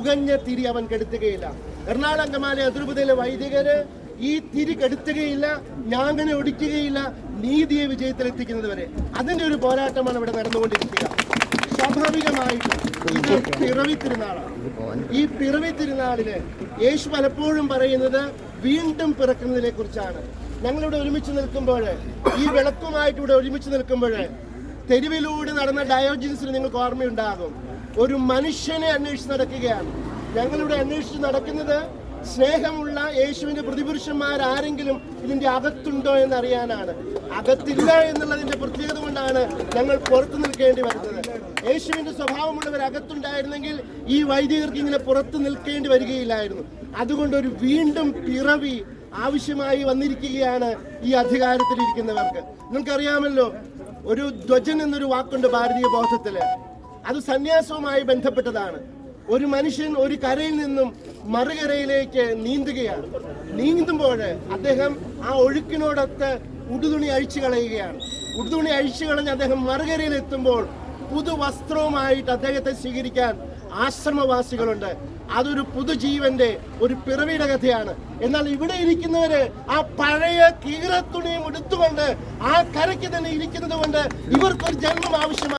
പുകഞ്ഞ തിരി അവൻ കെടുത്തുകയില്ല. എറണാകുളം കമാലെ അതിരൂപതയിലെ വൈദികര് ഈ തിരി കെടുത്തുകയില്ല ഞാങ്ങനെ ഒടിക്കുകയില്ല നീതിയെ വിജയത്തിലെത്തിക്കുന്നത് വരെ അതിന്റെ ഒരു പോരാട്ടമാണ് ഇവിടെ നടന്നുകൊണ്ടിരിക്കുക. സ്വാഭാവികമായിട്ടും ഇത് പിറവി തിരുനാളാണ്. ഈ പിറവി തിരുനാളിന് യേശു പലപ്പോഴും പറയുന്നത് വീണ്ടും പിറക്കുന്നതിനെ കുറിച്ചാണ് ഞങ്ങളിവിടെ ഒരുമിച്ച് നിൽക്കുമ്പോൾ ഈ വിളക്കുമായിട്ട് ഇവിടെ ഒരുമിച്ച് നിൽക്കുമ്പോൾ തെരുവിലൂടെ നടന്ന ഡയോജിൻസിന് നിങ്ങൾക്ക് ഓർമ്മയുണ്ടാകും. ഒരു മനുഷ്യനെ അന്വേഷിച്ച് നടക്കുകയാണ്. ഞങ്ങളിവിടെ അന്വേഷിച്ച് നടക്കുന്നത് സ്നേഹമുള്ള യേശുവിന്റെ പ്രതിപുരുഷന്മാർ ആരെങ്കിലും ഇതിന്റെ അകത്തുണ്ടോ എന്ന് അറിയാനാണ് അകത്തില്ല എന്നുള്ളതിന്റെ പ്രത്യേകത കൊണ്ടാണ് ഞങ്ങൾ പുറത്തു നിൽക്കേണ്ടി വരുന്നത്. യേശുവിന്റെ സ്വഭാവമുള്ളവർ അകത്തുണ്ടായിരുന്നെങ്കിൽ ഈ വൈദികർക്ക് ഇങ്ങനെ പുറത്തു നിൽക്കേണ്ടി വരികയില്ലായിരുന്നു. അതുകൊണ്ട് ഒരു വീണ്ടും പിറവി ആവശ്യമായി വന്നിരിക്കുകയാണ് ഈ അധികാരത്തിലിരിക്കുന്നവർക്ക്. നിങ്ങൾക്കറിയാമല്ലോ ഒരു ധ്വജൻ എന്നൊരു വാക്കുണ്ട് ഭാരതീയ ബോധത്തിൽ. അത് സന്യാസവുമായി ബന്ധപ്പെട്ടതാണ്. ഒരു മനുഷ്യൻ ഒരു കരയിൽ നിന്നും മറുകരയിലേക്ക് നീന്തുകയാണ്. നീന്തുമ്പോൾ അദ്ദേഹം ആ ഒഴുക്കിനോടൊത്ത് ഉടുതുണി അഴിച്ചു കളയുകയാണ്. ഉടുതുണി അഴിച്ചു കളഞ്ഞ് അദ്ദേഹം മറുകരയിൽ എത്തുമ്പോൾ പുതുവസ്ത്രവുമായിട്ട് അദ്ദേഹത്തെ സ്വീകരിക്കാൻ ആശ്രമവാസികളുണ്ട്. അതൊരു പുതുജീവന്റെ ഒരു പിറവിയുടെ കഥയാണ്. എന്നാൽ ഇവിടെ ഇരിക്കുന്നവര് ആ പഴയ കീറത്തുണിയും എടുത്തുകൊണ്ട് ആ കരയ്ക്ക് തന്നെ ഇരിക്കുന്നത് കൊണ്ട് ഇവർക്കൊരു ജന്മം ആവശ്യമാണ്